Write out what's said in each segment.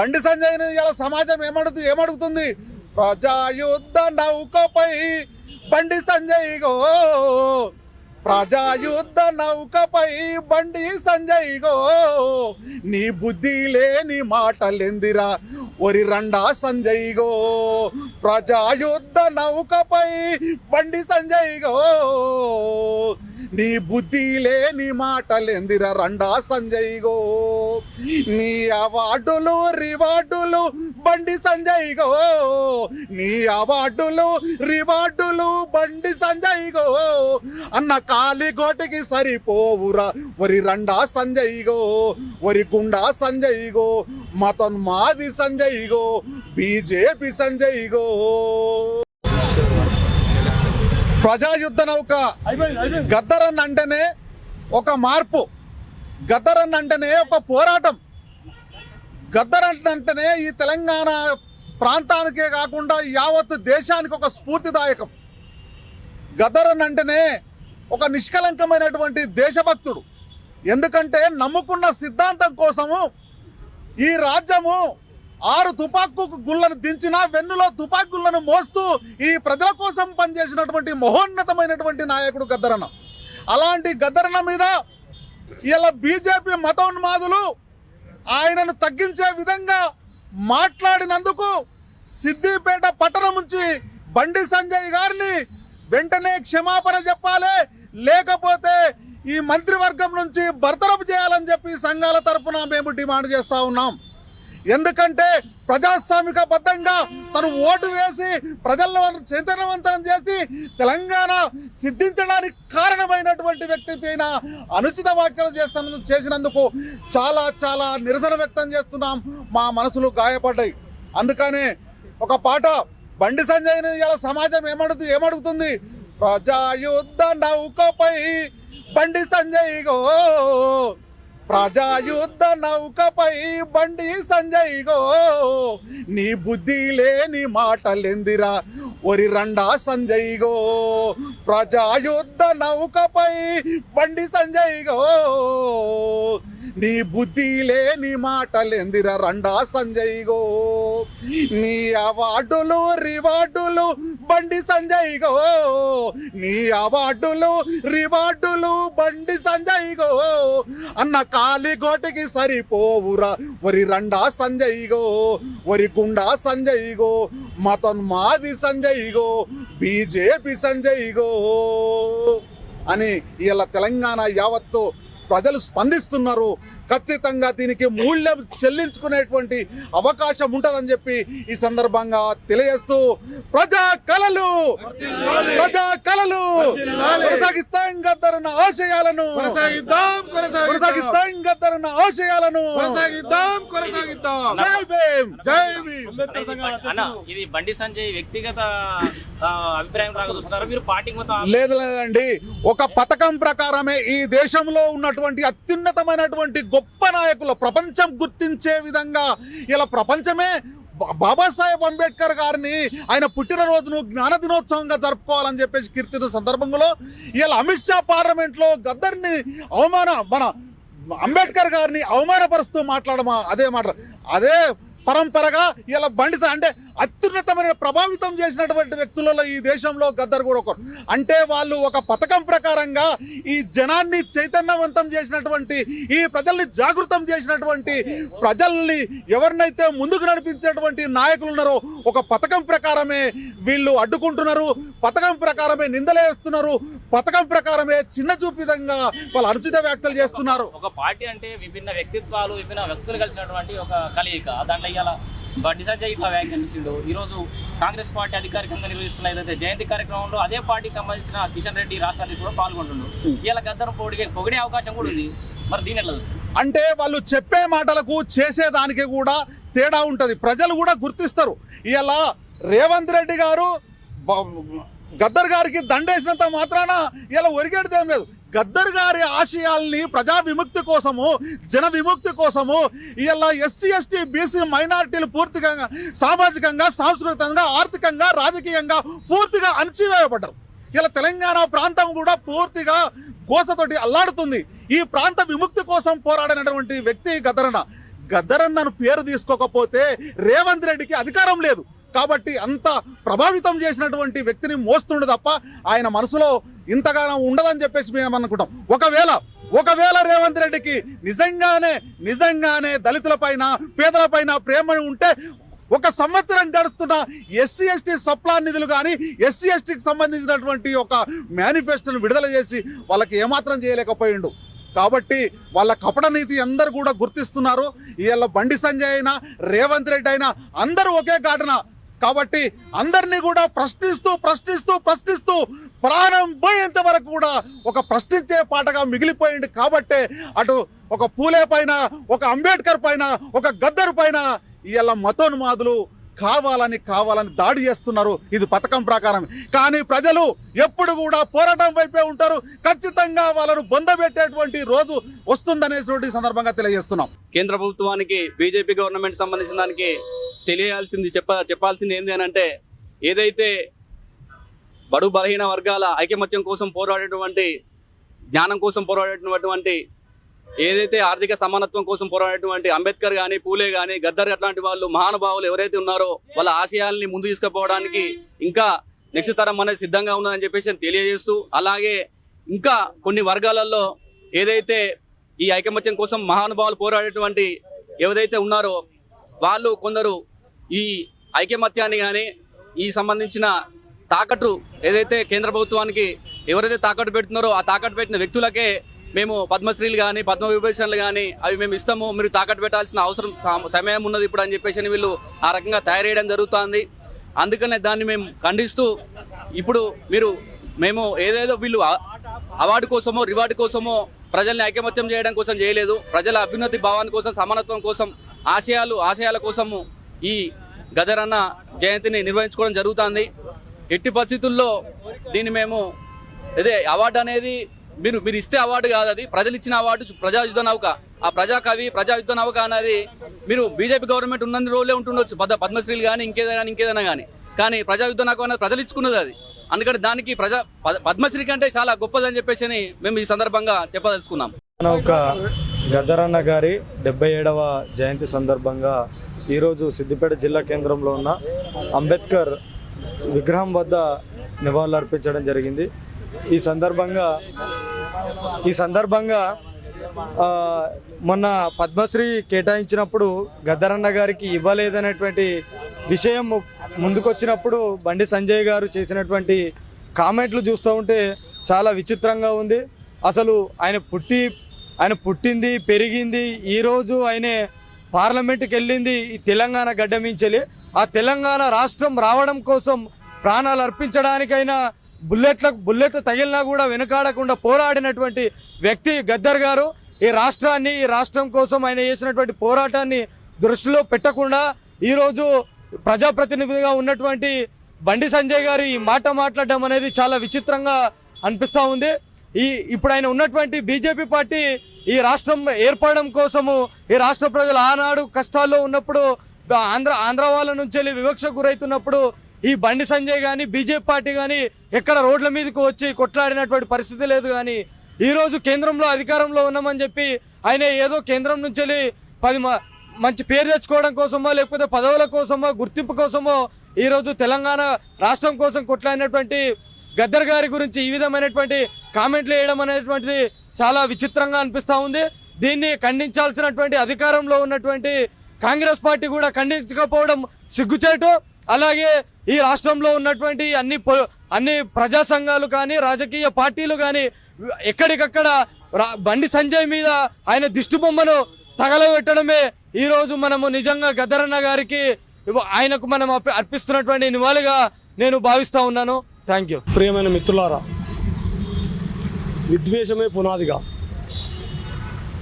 బండి సంజయ్ ఇలా సమాజం ఏమడుగు ఏమడుగుతుంది? ప్రజాయుద్ధ నౌకపై Bandi Sanjay go. ప్రజాయుద్ధ నౌకపై Bandi Sanjay go. నీ బుద్ధి లేని మాటలెందిరా? ఒరి రండా సంజయ్ గో. ప్రజాయుద్ధ నౌకపై బండి సంజయ్ గో. నీ బుద్ధి లేని మాటలేందిరా రండా సంజయ్ గో. నీ అవార్డులు రివార్డులు బండి సంజయ్ గో. నీ అవార్డులు రివార్డులు బండి సంజయ్ గో. అన్న కాలిగోటికి సరిపోవురా వరి రండా సంజయ్ గో. వరి గుండా సంజయ్ గో. మతన్ మాది Sanjay go BJP Sanjay go. ప్రజాయుద్ధ నౌక. గద్దరన్ అంటేనే ఒక మార్పు. గద్దరన్ అంటేనే ఒక పోరాటం. గద్దరన్ అంటేనే ఈ తెలంగాణ ప్రాంతానికే కాకుండా యావత్ దేశానికి ఒక స్ఫూర్తిదాయకం. గద్దరన్ అంటేనే ఒక నిష్కలంకమైనటువంటి దేశభక్తుడు. ఎందుకంటే నమ్ముకున్న సిద్ధాంతం కోసము ఈ రాజ్యము ఆరు తుపాకు గుళ్ళను దించిన వెన్నులో తుపాకు మోస్తూ ఈ ప్రజల కోసం పనిచేసినటువంటి మహోన్నతమైనటువంటి నాయకుడు గద్దరన్న. అలాంటి గద్దరన్న మీద ఇలా బీజేపీ మతోన్మాదులు ఆయనను తగ్గించే విధంగా మాట్లాడినందుకు సిద్దిపేట పట్టణం నుంచి బండి సంజయ్ గారిని వెంటనే క్షమాపణ చెప్పాలి. లేకపోతే ఈ మంత్రివర్గం నుంచి భర్తరపు చేయాలని చెప్పి సంఘాల తరపున మేము డిమాండ్ చేస్తూ ఉన్నాం. ఎందుకంటే ప్రజాస్వామిక బద్ధంగా తను ఓటు వేసి ప్రజలను చైతన్యవంతనం చేసి తెలంగాణ సిద్ధించడానికి కారణమైనటువంటి వ్యక్తి పైన అనుచిత వ్యాఖ్యలు చేస్తున్నందుకు చేసినందుకు చాలా చాలా నిరసన వ్యక్తం చేస్తున్నాం. మా మనసులు గాయపడ్డాయి. అందుకనే ఒక పాట బండి సంజయ్ని ఇలా సమాజం ఏమడుగు ఏమడుగుతుంది? ప్రజాయుద్ధ నౌకపై బండి సంజయ్ గో ప్రజాయుద్ధ నౌకపై బండి సంజయ్ గో. నీ బుద్ధి లేని మాటలెందిరా? ఒరి రండా సంజయ్ గో. ప్రజాయుద్ధ నౌకపై బండి సంజయ్ గో. నీ బుద్ధి లేని మాటలెందిరా రండా సంజయ్ గో. నీ అవార్డులు రివార్డులు బండి సంజయ్ గో. నీ అవార్డులు రివార్డులు బండి సంజయ్ గో. అన్న కాలిగోటికి సరిపోవురా వరి రండా సంజయ్ గో వరి గుండా సంజయ్ గో మతన్ మాది Sanjay go BJP Sanjay go అని ఇలా తెలంగాణ యావత్తు ప్రజలు స్పందిస్తున్నారు ఖచ్చితంగా దీనికి మూల్యం చెల్లించుకునేటువంటి అవకాశం ఉంటుందని చెప్పి ఈ సందర్భంగా తెలియజేస్తూ ప్రజా కళలు ప్రజా కళలు కొనసాగిస్తాం గద్దరున్న ఆశయాలను! కొనసాగిస్తాం గద్దరున్న ఆశయాలను! కొనసాగిద్దాం కొనసాగిద్దాం! జై భీమ్! జై భీమ్! అన్న ఇది బండి సంజయ్ వ్యక్తిగత ఆ, అభిప్రాయం లాగా చూస్తున్నారు? మీరు పార్టీ మొత్తం లేదు లేదండి. ఒక పథకం ప్రకారమే ఈ దేశంలో ఉన్నటువంటి అత్యున్నతమైనటువంటి గొప్ప నాయకులు ప్రపంచం గుర్తించే విధంగా ఇలా ప్రపంచమే బా- బాబాసాహెబ్ అంబేద్కర్ గారిని ఆయన పుట్టినరోజును జ్ఞాన దినోత్సవంగా జరుపుకోవాలని చెప్పేసి కీర్తిన సందర్భంలో ఇలా అమిత్ షా పార్లమెంట్లో గద్దర్ని అవమాన మన అంబేద్కర్ గారిని అవమానపరుస్తూ మాట్లాడమా అదే మాట. అదే పరంపరగా ఇలా బండి అంటే అత్యున్నతమైన ప్రభావితం చేసినటువంటి వ్యక్తులలో ఈ దేశంలో గద్దర్ కూడా ఒకరు. అంటే వాళ్ళు ఒక పథకం ప్రకారంగా ఈ జనాన్ని చైతన్యవంతం చేసినటువంటి ఈ ప్రజల్ని జాగృతం చేసినటువంటి ప్రజల్ని ఎవరినైతే ముందుకు నడిపించేటువంటి నాయకులు ఉన్నారో ఒక పథకం ప్రకారమే వీళ్ళు అడ్డుకుంటున్నారు పథకం ప్రకారమే నిందలేస్తున్నారు పథకం ప్రకారమే చిన్న చూపు విధంగా వాళ్ళు అనుచిత వ్యాఖ్యలు చేస్తున్నారు. ఒక పార్టీ అంటే విభిన్న వ్యక్తిత్వాలు విభిన్న వ్యక్తులు కలిసినటువంటి ఒక కలయిక. దాంట్లో ఇలా డిసైడ్ సంజయ్ ఇట్లా వ్యాఖ్యానించిండు ఈరోజు కాంగ్రెస్ పార్టీ అధికారికంగా నిర్వహిస్తున్న ఏదైతే జయంతి కార్యక్రమంలో అదే పార్టీకి సంబంధించిన కిషన్ రెడ్డి రాష్ట్రానికి కూడా పాల్గొంటుండు. ఇలా గద్దరం పొడిగే పొగిడే అవకాశం కూడా ఉంది. మరి దీని ఎలా అంటే వాళ్ళు చెప్పే మాటలకు చేసేదానికి కూడా తేడా ఉంటుంది. ప్రజలు కూడా గుర్తిస్తారు. ఇలా రేవంత్ రెడ్డి గారు గద్దర్ గారికి దండేసినంత మాత్రాన ఇలా ఒరిగేటదేం లేదు. గద్దర్ గారి ఆశయాల్ని ప్రజా విముక్తి కోసము జన విముక్తి కోసము ఇలా ఎస్సీ ఎస్టీ బీసీ మైనారిటీలు పూర్తిగా సామాజికంగా సాంస్కృతికంగా ఆర్థికంగా రాజకీయంగా పూర్తిగా అణచివేయబడ్డారు. ఇలా తెలంగాణ ప్రాంతం కూడా పూర్తిగా గోసతోటి అల్లాడుతుంది. ఈ ప్రాంత విముక్తి కోసం పోరాడినటువంటి వ్యక్తి గదరణ గద్దరన్నను పేరు తీసుకోకపోతే రేవంత్ రెడ్డికి అధికారం లేదు. కాబట్టి అంత ప్రభావితం చేసినటువంటి వ్యక్తిని మోస్తుండు తప్ప ఆయన మనసులో ఇంతగానో ఉండదని చెప్పేసి మేము అనుకుంటాం. ఒకవేళ ఒకవేళ రేవంత్ రెడ్డికి నిజంగానే నిజంగానే దళితులపైన పేదలపైన ప్రేమ ఉంటే ఒక సంవత్సరం గడుస్తున్న ఎస్సీ ఎస్టీ సప్లా నిధులు కానీ ఎస్సీ ఎస్టీకి సంబంధించినటువంటి ఒక మేనిఫెస్టోను విడుదల చేసి వాళ్ళకి ఏమాత్రం చేయలేకపోయిండు. కాబట్టి వాళ్ళ కపట నీతి అందరు కూడా గుర్తిస్తున్నారు. ఇవాళ బండి సంజయ్ అయినా రేవంత్ రెడ్డి అయినా అందరూ ఒకే ఘటన. కాబట్టి అందరినీ కూడా ప్రశ్నిస్తూ ప్రశ్నిస్తూ ప్రశ్నిస్తూ ప్రాణం పోయేంత వరకు కూడా ఒక ప్రశ్నించే పాటగా మిగిలిపోయింది. కాబట్టే అటు ఒక పూలే పైన ఒక అంబేద్కర్ పైన ఒక గద్దరు పైన ఇవాళ మతోన్మాదులు కావాలని కావాలని దాడి చేస్తున్నారు. ఇది పథకం ప్రకారం. కానీ ప్రజలు ఎప్పుడు కూడా పోరాటం వైపే ఉంటారు. ఖచ్చితంగా వాళ్ళను బొందబెట్టేటువంటి రోజు వస్తుందనేటువంటి సందర్భంగా తెలియజేస్తున్నాం. కేంద్ర ప్రభుత్వానికి బీజేపీ గవర్నమెంట్ సంబంధించిన దానికి తెలియాల్సింది చెప్ప చెప్పాల్సింది ఏంది అని అంటే ఏదైతే బడు బలహీన వర్గాల ఐకమత్యం కోసం పోరాడేటువంటి జ్ఞానం కోసం పోరాడేటటువంటి ఏదైతే ఆర్థిక సమానత్వం కోసం పోరాడేటువంటి అంబేద్కర్ కానీ పూలే కానీ గద్దర్ అట్లాంటి వాళ్ళు మహానుభావులు ఎవరైతే ఉన్నారో వాళ్ళ ఆశయాల్ని ముందు తీసుకుపోవడానికి ఇంకా నెక్స్ట్ తరం అనేది సిద్ధంగా ఉన్నదని చెప్పేసి తెలియజేస్తూ అలాగే ఇంకా కొన్ని వర్గాలలో ఏదైతే ఈ ఐకమత్యం కోసం మహానుభావులు పోరాడేటువంటి ఎవరైతే ఉన్నారో వాళ్ళు కొందరు ఈ ఐకమత్యాన్ని కానీ ఈ సంబంధించిన తాకట్టు ఏదైతే కేంద్ర ప్రభుత్వానికి ఎవరైతే తాకట్టు పెడుతున్నారో ఆ తాకట్టు పెట్టిన వ్యక్తులకే మేము పద్మశ్రీలు కానీ పద్మ విభూషణలు కానీ అవి మేము ఇస్తాము. మీరు తాకట్టు పెట్టాల్సిన అవసరం సమయం ఉన్నది ఇప్పుడు అని చెప్పేసి వీళ్ళు ఆ రకంగా తయారేయడం జరుగుతుంది. అందుకనే దాన్ని మేము ఖండిస్తూ ఇప్పుడు మీరు మేము ఏదేదో వీళ్ళు అవార్డు కోసమో రివార్డు కోసమో ప్రజల్ని ఐకమత్యం చేయడం కోసం చేయలేదు. ప్రజల అభ్యున్నతి భావాన్ని కోసం సమానత్వం కోసం ఆశయాలు ఆశయాల కోసము ఈ గదరన్న జయంతిని నిర్వహించుకోవడం జరుగుతుంది. ఎట్టి పరిస్థితుల్లో దీన్ని మేము అదే అవార్డు అనేది మీరు మీరు ఇస్తే అవార్డు కాదు అది. ప్రజలు ఇచ్చిన అవార్డు ప్రజా యుద్ధ నౌక. ఆ ప్రజా కవి ప్రజా యుద్ధ నౌక అనేది మీరు బీజేపీ గవర్నమెంట్ ఉన్నన్ని రోజులే ఉంటుండొచ్చు. పద పద్మశ్రీలు కానీ ఇంకేదైనా కానీ ఇంకేదైనా కానీ కానీ ప్రజా యుద్ధ నౌక అనేది ప్రజలు ఇచ్చుకున్నది అది. అందుకని దానికి ప్రజా పద- పద్మశ్రీ కంటే చాలా గొప్పదని చెప్పేసి అని మేము ఈ సందర్భంగా చెప్పదలుచుకున్నాం. ఒక గద్దరన్న గారి డెబ్బై ఏడవ జయంతి సందర్భంగా ఈరోజు సిద్దిపేట జిల్లా కేంద్రంలో ఉన్న అంబేద్కర్ విగ్రహం వద్ద నివాళులర్పించడం జరిగింది. ఈ సందర్భంగా ఈ సందర్భంగా మొన్న పద్మశ్రీ కేటాయించినప్పుడు గద్దరన్న గారికి ఇవ్వలేదనేటువంటి విషయం ముందుకొచ్చినప్పుడు బండి సంజయ్ గారు చేసినటువంటి కామెంట్లు చూస్తూ ఉంటే చాలా విచిత్రంగా ఉంది. అసలు ఆయన పుట్టి ఆయన పుట్టింది పెరిగింది ఈరోజు ఆయనే పార్లమెంట్కి వెళ్ళింది ఈ తెలంగాణ గడ్డ మించెలి ఆ తెలంగాణ రాష్ట్రం రావడం కోసం ప్రాణాలు అర్పించడానికైనా బుల్లెట్ల బుల్లెట్ తగిలినా కూడా వెనుకాడకుండా పోరాడినటువంటి వ్యక్తి గద్దర్ గారు. ఈ రాష్ట్రాన్ని ఈ రాష్ట్రం కోసం ఆయన చేసినటువంటి పోరాటాన్ని దృష్టిలో పెట్టకుండా ఈరోజు ప్రజాప్రతినిధిగా ఉన్నటువంటి బండి సంజయ్ గారు ఈ మాట మాట్లాడడం అనేది చాలా విచిత్రంగా అనిపిస్తూ ఉంది. ఈ ఇప్పుడు ఆయన ఉన్నటువంటి బీజేపీ పార్టీ ఈ రాష్ట్రం ఏర్పడడం కోసము ఈ రాష్ట్ర ప్రజలు ఆనాడు కష్టాల్లో ఉన్నప్పుడు ఆంధ్ర ఆంధ్ర వాళ్ళ నుంచి వెళ్ళి వివక్ష గురవుతున్నప్పుడు ఈ బండి సంజయ్ కానీ బీజేపీ పార్టీ కానీ ఎక్కడ రోడ్ల మీదకి వచ్చి కొట్లాడినటువంటి పరిస్థితి లేదు కానీ ఈరోజు కేంద్రంలో అధికారంలో ఉన్నామని చెప్పి ఆయన ఏదో కేంద్రం నుంచి వెళ్ళి పది మ- మంచి పేరు తెచ్చుకోవడం కోసమో లేకపోతే పదవుల కోసమో గుర్తింపు కోసమో ఈరోజు తెలంగాణ రాష్ట్రం కోసం కొట్లాడినటువంటి గద్దర్ గారి గురించి ఈ విధమైనటువంటి కామెంట్లు వేయడం అనేటువంటిది చాలా విచిత్రంగా అనిపిస్తూ ఉంది. దీన్ని ఖండించాల్సినటువంటి అధికారంలో ఉన్నటువంటి కాంగ్రెస్ పార్టీ కూడా ఖండించకపోవడం సిగ్గుచేటు. అలాగే ఈ రాష్ట్రంలో ఉన్నటువంటి అన్ని అన్ని ప్రజా సంఘాలు కానీ రాజకీయ పార్టీలు కానీ ఎక్కడికక్కడ రా- బండి సంజయ్ మీద ఆయన దిష్టిబొమ్మను తగలబెట్టడమే ఈరోజు మనము నిజంగా గద్దరన్న గారికి ఆయనకు మనం అర్పిస్తున్నటువంటి నివాళిగా నేను భావిస్తూ ఉన్నాను. థ్యాంక్ యూ ప్రియమైన మిత్రులారా విద్వేషమే పునాదిగా.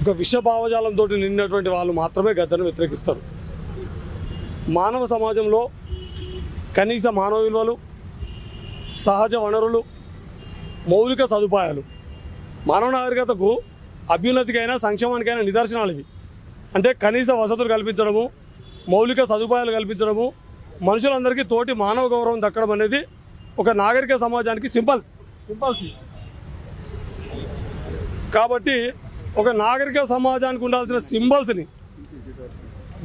ఒక విష భావజాలంతో నిన్నటువంటి వాళ్ళు మాత్రమే గద్దరను వ్యతిరేకిస్తారు. మానవ సమాజంలో కనీస మానవ విలువలు సహజ వనరులు మౌలిక సదుపాయాలు. మానవ నాగరికతకు అభ్యున్నతికైనా సంక్షేమానికైనా నిదర్శనాలు ఇవి. అంటే కనీస వసతులు కల్పించడము మౌలిక సదుపాయాలు కల్పించడము మనుషులందరికీ తోటి మానవ గౌరవం దక్కడం అనేది ఒక నాగరిక సమాజానికి సింపల్ సింపల్ కాబట్టి ఒక నాగరిక సమాజానికి ఉండాల్సిన సింబల్స్ని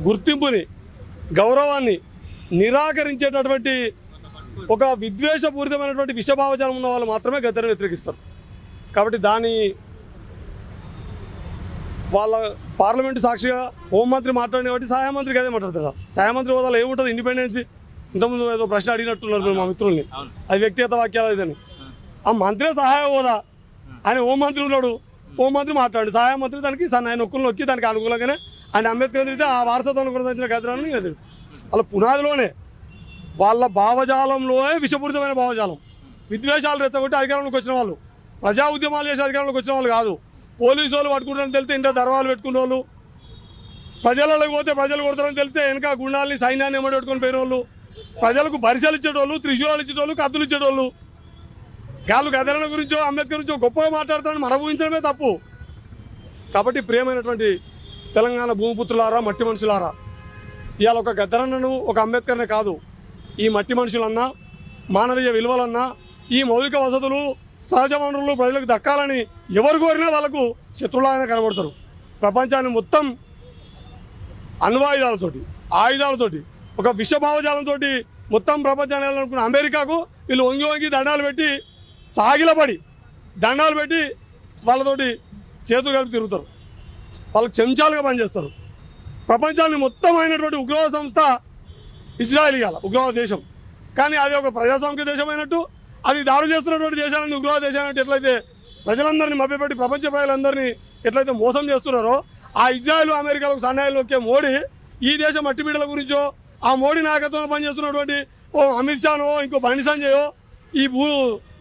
గుర్తింపుని గౌరవాన్ని నిరాకరించేటటువంటి ఒక విద్వేషపూరితమైనటువంటి విషభావజాలం ఉన్న వాళ్ళు మాత్రమే గద్దెను వ్యతిరేకిస్తారు. కాబట్టి దాని వాళ్ళ పార్లమెంటు సాక్షిగా హోంమంత్రి మాట్లాడిన కాబట్టి సహాయ మంత్రికి అదే మాట్లాడతాడు సహాయ మంత్రి హోదాలో ఏముంటుంది? ఇండిపెండెన్సీ ఇంతకుముందు ఏదో ప్రశ్న అడిగినట్టున్నారు మా మిత్రుల్ని. అది వ్యక్తిగత వాక్యాలు ఇదని. ఆ మంత్రే సహాయ హోదా? ఆయన హోంమంత్రి ఉన్నాడు. హోంమంత్రి మాట్లాడు. సహాయ మంత్రి దానికి సన్న ఆయన ఒక్కరు నొక్కి దానికి అనుకూలంగానే ఆయన అంబేద్కర్ తిరిగితే ఆ వారసత్వాన్ని కొనసాగించిన గద్రాన్ని తిరుగుతాడు వాళ్ళ పునాదిలోనే వాళ్ళ భావజాలంలోనే విషపూరితమైన భావజాలం. విద్వేషాలు రెచ్చగొట్టి అధికారంలోకి వచ్చిన వాళ్ళు ప్రజా ఉద్యమాలు చేసే అధికారంలోకి వచ్చిన వాళ్ళు కాదు. పోలీసు వాళ్ళు పట్టుకుంటారని తెలితే ఇంట్లో దర్వాలు పెట్టుకునే వాళ్ళు. ప్రజలకు పోతే ప్రజలు కొడతారని తెలిస్తే వెనక గుండాలని సైన్యాన్ని ఎమ్మడి పెట్టుకొని పోయిన వాళ్ళు ప్రజలకు బరిసెలు ఇచ్చేటోళ్ళు త్రిశూలాలు ఇచ్చేటోళ్ళు కత్తులు ఇచ్చేటోళ్ళు. గాలు గదరణ గురించో అంబేద్కర్ గురించో గొప్పగా మాట్లాడతారని మనం ఊహించడమే తప్పు. కాబట్టి ప్రియమైనటువంటి తెలంగాణ భూమిపుత్రులారా మట్టి మనుషులారా ఇవాళ ఒక గద్దరన్నను ఒక అంబేద్కర్నే కాదు ఈ మట్టి మనుషులన్నా మానవీయ విలువలన్నా ఈ మౌలిక వసతులు సహజ వనరులు ప్రజలకు దక్కాలని ఎవరు కోరినా వాళ్ళకు శత్రులాగానే కనబడతారు. ప్రపంచాన్ని మొత్తం అణ్వాయుధాలతోటి ఆయుధాలతోటి ఒక విషభావజాలంతో మొత్తం ప్రపంచాన్ని వెళ్ళాలనుకున్న అమెరికాకు వీళ్ళు వంగి వంగి దండాలు పెట్టి సాగిలపడి దండాలు పెట్టి వాళ్ళతోటి చేతులు కలిపి తిరుగుతారు. వాళ్ళకి చెంచాలుగా పనిచేస్తారు. ప్రపంచాన్ని మొత్తం అయినటువంటి ఉగ్రవాద సంస్థ ఇజ్రాయెల్ ఇవ్వాలి ఉగ్రవాద దేశం. కానీ అది ఒక ప్రజాస్వామిక దేశం అయినట్టు అది దాడులు చేస్తున్నటువంటి దేశాలను ఉగ్రవాద దేశం ఎట్లయితే ప్రజలందరినీ మభ్యపెట్టి ప్రపంచ ప్రజలందరినీ ఎట్లయితే మోసం చేస్తున్నారో ఆ ఇజ్రాయెల్ అమెరికాలకు సన్నాయాలు ఒకే మోడీ ఈ దేశ మట్టి బిడ్డల గురించో ఆ మోడీ నాయకత్వంలో పనిచేస్తున్నటువంటి ఓ అమిత్ షానో ఇంకో బండి సంజయో ఈ భూ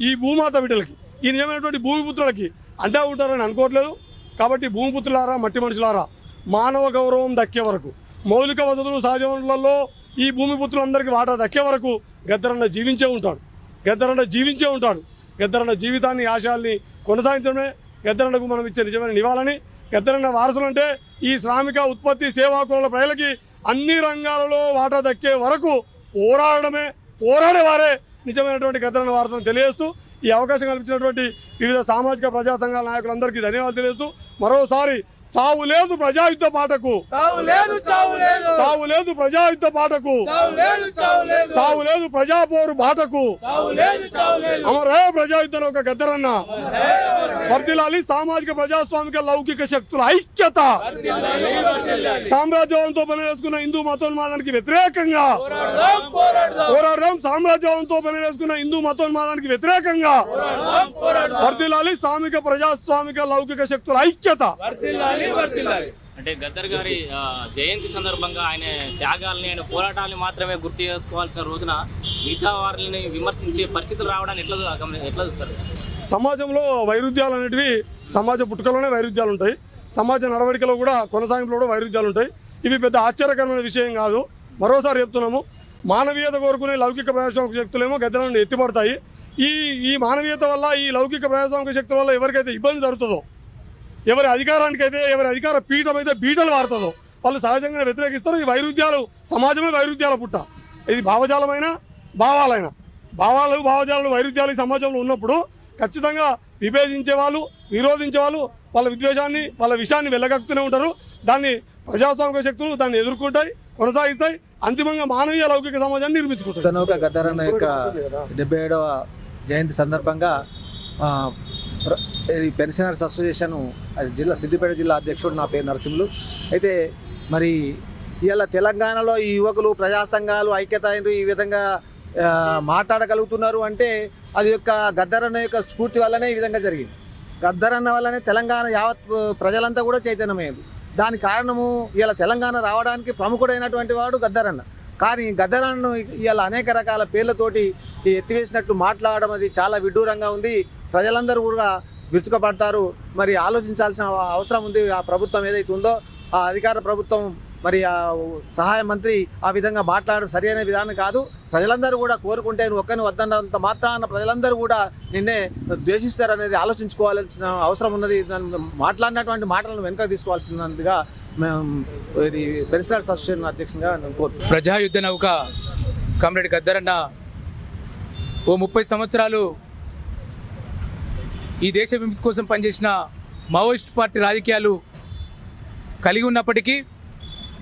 ఈ భూమాత బిడ్డలకి ఈ నిజమైనటువంటి భూమిపుత్రులకి అంటే ఉంటారని అనుకోవట్లేదు. కాబట్టి భూమిపుత్రులారా మట్టి మనుషులారా మానవ గౌరవం దక్కే వరకు మౌలిక వసతులు సహజ వనరులలో ఈ భూమిపుత్రులందరికీ వాటా దక్కే వరకు గద్దరన్న జీవించే ఉంటాడు. గద్దరన్న జీవించే ఉంటాడు. గద్దరన్న జీవితాన్ని ఆశయాల్ని కొనసాగించడమే గద్దరన్నకు మనం ఇచ్చే నిజమైన నివాళని. గద్దరన్న వారసులంటే ఈ శ్రామిక ఉత్పత్తి సేవా కులాల ప్రజలకి అన్ని రంగాలలో వాటా దక్కే వరకు పోరాడమే పోరాడేవారే నిజమైనటువంటి గద్దరన్న వారసులను తెలియజేస్తూ ఈ అవకాశం కల్పించినటువంటి వివిధ సామాజిక ప్రజా సంఘాల నాయకులందరికీ ధన్యవాదాలు తెలియజేస్తూ మరోసారి చావు లేదు ప్రజాయుద్ధ పాటకు. చావు లేదు చావు లేదు. సావు లేదు ప్రజాయుద్ధ పాటకు. చావు లేదు చావు లేదు. సావు లేదు ప్రజాపోరు బాటకు. చావు లేదు చావు లేదు. అమరే ప్రజాయుద్ధం ఒక గద్దరన్న. వర్దిలాలి సామాజిక ప్రజాస్వామిక లౌకిక శక్తుల ఐక్యత. సామ్రాజ్యవంతో పనిచేసుకున్న హిందూ మతోన్మాదానికి వ్యతిరేకంగా. పోరాడదాం పోరాడదాం. పోరాడదాం సామ్రాజ్యవంతో పనిచేసుకున్న హిందూ మతోన్మాదానికి వ్యతిరేకంగా. వర్దిలాలి సామిక ప్రజాస్వామిక లౌకిక శక్తుల ఐక్యత. వర్తిల్లాలి వర్తిల్లాలి అంటే గద్దర్ గారి జయంతి సందర్భంగా ఆయన త్యాగాల్ని ఆయన పోరాటాన్ని మాత్రమే గుర్తు చేసుకోవాల్సిన రోజున మిగతా వారిని విమర్శించే పరిస్థితులు రావడాన్ని ఎట్లా గమని- ఎట్లా చూస్తారు? సమాజంలో వైరుధ్యాలు అనేటివి సమాజ పుట్టుకలోనే వైరుధ్యాలు ఉంటాయి. సమాజ నడవడికలో కూడా కొనసాగింపులో కూడా వైరుధ్యాలు ఉంటాయి. ఇవి పెద్ద ఆశ్చర్యకరమైన విషయం కాదు. మరోసారి చెప్తున్నాము మానవీయత కోరుకునే లౌకిక ప్రజాస్వామిక శక్తులేమో గద్దలను ఎత్తిపడతాయి. ఈ ఈ మానవీయత వల్ల ఈ లౌకిక ప్రజాస్వామిక శక్తుల వల్ల ఎవరికైతే ఇబ్బంది జరుగుతుందో ఎవరి అధికారానికి అయితే ఎవరి అధికార పీఠం అయితే బీటలు వాడుతుందో వాళ్ళు సహజంగా వ్యతిరేకిస్తారు. ఈ వైరుధ్యాలు సమాజమే వైరుధ్యాల పుట్ట. ఇది భావజాలమైన భావాలైన. భావాలు భావజాలు వైరుధ్యాలు ఈ సమాజంలో ఉన్నప్పుడు ఖచ్చితంగా విభేదించే వాళ్ళు విరోధించే వాళ్ళు వాళ్ళ విద్వేషాన్ని వాళ్ళ విషయాన్ని వెళ్ళగక్కుతూనే ఉంటారు. దాన్ని ప్రజాస్వామిక శక్తులు దాన్ని ఎదుర్కొంటాయి కొనసాగిస్తాయి అంతిమంగా మానవీయ లౌకిక సమాజాన్ని నిర్మించుకుంటారు గద్దరన్న యొక్క డెబ్బై ఏడవ జయంతి సందర్భంగా ప్ర- ఇది పెన్షనర్స్ అసోసియేషన్ అది జిల్లా సిద్దిపేట జిల్లా అధ్యక్షుడు నా పేరు నరసింహులు. అయితే మరి ఇవాళ తెలంగాణలో ఈ యువకులు ప్రజా సంఘాలు ఐక్యత ఈ విధంగా మాట్లాడగలుగుతున్నారు అంటే అది యొక్క గద్దరన్న యొక్క స్ఫూర్తి వల్లనే ఈ విధంగా జరిగింది. గద్దరన్న వల్లనే తెలంగాణ యావత్ ప్రజలంతా కూడా చైతన్యమైంది దాని కారణము ఇలా తెలంగాణ రావడానికి ప్రముఖుడైనటువంటి వాడు గద్దరన్న. కానీ గద్దరన్ను ఇలా అనేక రకాల పేర్లతోటి ఈ ఎత్తివేసినట్లు మాట్లాడడం అది చాలా విడ్డూరంగా ఉంది. ప్రజలందరూ కూడా విరుచుకపడతారు. మరి ఆలోచించాల్సిన అవసరం ఉంది. ఆ ప్రభుత్వం ఏదైతే ఉందో ఆ అధికార ప్రభుత్వం మరి ఆ సహాయ మంత్రి ఆ విధంగా మాట్లాడడం సరైన విధానం కాదు. ప్రజలందరూ కూడా కోరుకుంటే నువ్వు ఒక్కని వద్దన్నంత మాత్రాన ప్రజలందరూ కూడా నిన్నే ద్వేషిస్తారనేది ఆలోచించుకోవాల్సిన అవసరం ఉన్నది. మాట్లాడినటువంటి మాటలను వెనుక తీసుకోవాల్సినదిగా ఇది పెన్షనర్స్ అసోసియేషన్ అధ్యక్షంగా నేను ప్రజాయుద్ధ నౌక కామ్రేడ్ గద్దరన్న ఓ ముప్పై సంవత్సరాలు ఈ దేశ విముక్తి కోసం పనిచేసిన మావోయిస్ట్ పార్టీ రాజకీయాలు కలిగి ఉన్నప్పటికీ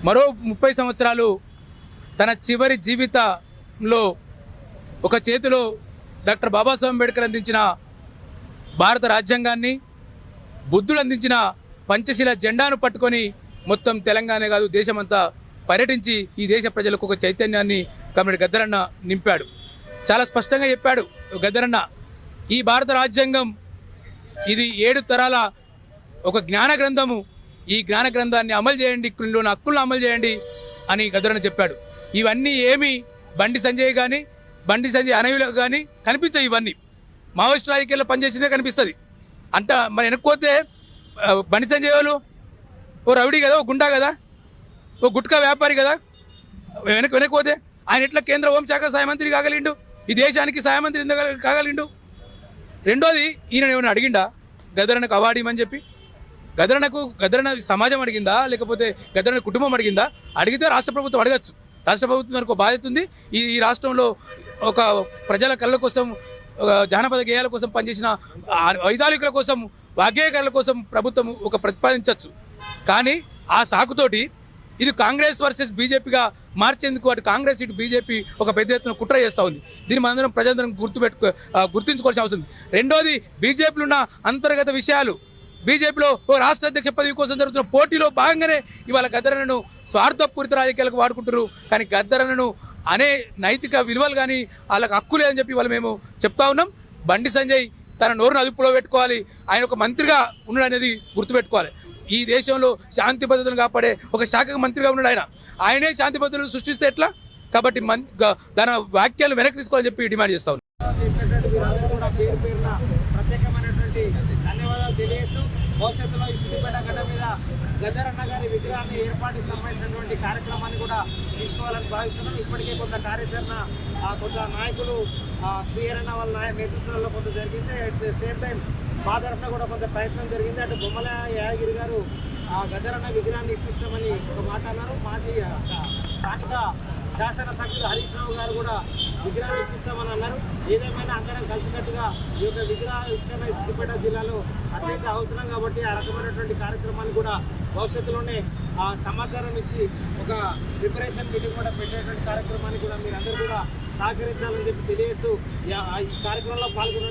మరో ముప్పై సంవత్సరాలు తన చివరి జీవితంలో ఒక చేతిలో డాక్టర్ బాబాసాహెబ్ అంబేడ్కర్ అందించిన భారత రాజ్యాంగాన్ని బుద్ధుడు అందించిన పంచశీల జెండాను పట్టుకొని మొత్తం తెలంగాణ కాదు దేశమంతా పర్యటించి ఈ దేశ ప్రజలకు ఒక చైతన్యాన్ని కమిడి గద్దరన్న నింపాడు. చాలా స్పష్టంగా చెప్పాడు గద్దరన్న ఈ భారత రాజ్యాంగం ఇది ఏడు తరాల ఒక జ్ఞాన గ్రంథము. ఈ జ్ఞాన గ్రంథాన్ని అమలు చేయండి ఇందులోని హక్కులను అమలు చేయండి అని గదురని చెప్పాడు. ఇవన్నీ ఏమి బండి సంజయ్ కానీ బండి సంజయ్ అనవిలకు కానీ కనిపించాయి ఇవన్నీ. మావోయిస్ట్ రాజకీయాల్లో పనిచేసిందే కనిపిస్తుంది. అంట మరి వెనక్కోతే బండి సంజయ్ వాళ్ళు ఓ రౌడీ కదా ఓ గుండా కదా ఓ గుట్కా వ్యాపారి కదా వెనక వెనకపోతే ఆయన ఎట్లా కేంద్ర హోంశాఖ సహాయ మంత్రి కాగలిండు? ఈ దేశానికి సహాయ మంత్రి కాగలిండు? రెండోది ఈయన ఏమైనా అడిగిండా? గదరణకు అవార్డు ఇవ్వమని చెప్పి? గదరణకు గదరణ సమాజం అడిగిందా? లేకపోతే గదరణ కుటుంబం అడిగిందా? అడిగితే రాష్ట్ర ప్రభుత్వం అడగచ్చు. రాష్ట్ర ప్రభుత్వం దానికి బాధ్యత ఉంది. ఈ ఈ రాష్ట్రంలో ఒక ప్రజల కళ్ళ కోసం జానపద గేయాల కోసం పనిచేసిన వైదాలికుల కోసం వాగ్గేయకారుల కోసం ప్రభుత్వం ఒక ప్రతిపాదించవచ్చు కానీ ఆ సాకుతోటి ఇది కాంగ్రెస్ వర్సెస్ బీజేపీగా మార్చేందుకు అటు కాంగ్రెస్ ఇటు బీజేపీ ఒక పెద్ద ఎత్తున కుట్ర చేస్తూ ఉంది. దీన్ని మనందరం ప్రజలందరం గుర్తుపెట్టుకో గుర్తించుకోవాల్సిన అవసరం ఉంది. రెండోది బీజేపీలో ఉన్న అంతర్గత విషయాలు. బీజేపీలో ఓ రాష్ట్ర అధ్యక్ష పదవి కోసం జరుగుతున్న పోటీలో భాగంగానే ఇవాళ గద్దరనను స్వార్థపూరిత రాజకీయాలకు వాడుకుంటారు కానీ గద్దరనను అనే నైతిక విలువలు కానీ వాళ్ళకి హక్కు లేదని చెప్పి వాళ్ళు మేము చెప్తా ఉన్నాం. బండి సంజయ్ తన నోరును అదుపులో పెట్టుకోవాలి. ఆయన ఒక మంత్రిగా ఉండడం అనేది గుర్తుపెట్టుకోవాలి. ఈ దేశంలో శాంతి భద్రతను కాపాడే ఒక శాఖ మంత్రిగా ఉన్నాడు ఆయన. ఆయనే శాంతి భద్రతలు సృష్టిస్తే ఎట్లా? కాబట్టి మన్ దాని వ్యాఖ్యలు వెనక్కి తీసుకోవాలని చెప్పి డిమాండ్ చేస్తా ఉన్నాం. కూడా ప్రత్యేకమైనటువంటి ధన్యవాదాలు తెలియజేస్తూ భవిష్యత్తులో ఈ సిద్దిపేట గడ్డ మీద గద్దరన్న గారి విగ్రహాన్ని ఏర్పాటుకు సంబంధించినటువంటి కార్యక్రమాన్ని కూడా తీసుకోవాలని భావిస్తున్నాం. ఇప్పటికే కొంత కార్యాచరణ ఆ, కొంత నాయకులు ఆ, శ్రీహరణ వాళ్ళ నాయ నేతృత్వంలో కొంత జరిగింది. అట్ ద సేమ్ టైం మా తరఫున కూడా కొంత ప్రయత్నం జరిగింది. అటు బొమ్మల యాదగిరి గారు ఆ గద్దరన్న విగ్రహాన్ని ఇప్పిస్తామని ఒక మాట అన్నారు. మాజీ స్థానిక శాసనసభ్యులు హరీష్ రావు గారు కూడా విగ్రహాన్ని ఇప్పిస్తామని అన్నారు. ఏదేమైనా అందరం కలిసినట్టుగా ఈ యొక్క విగ్రహ విష్కరణ ఈ సిద్దిపేట జిల్లాలో అత్యంత అవసరం కాబట్టి ఆ రకమైనటువంటి కార్యక్రమాన్ని కూడా భవిష్యత్తులోనే ఆ సమాచారం ఇచ్చి ఒక ప్రిపరేషన్ మీటింగ్ కూడా పెట్టేటువంటి కార్యక్రమాన్ని కూడా మీరు అందరూ కూడా సహకరించాలని చెప్పి తెలియజేస్తూ ఈ కార్యక్రమంలో పాల్గొన్న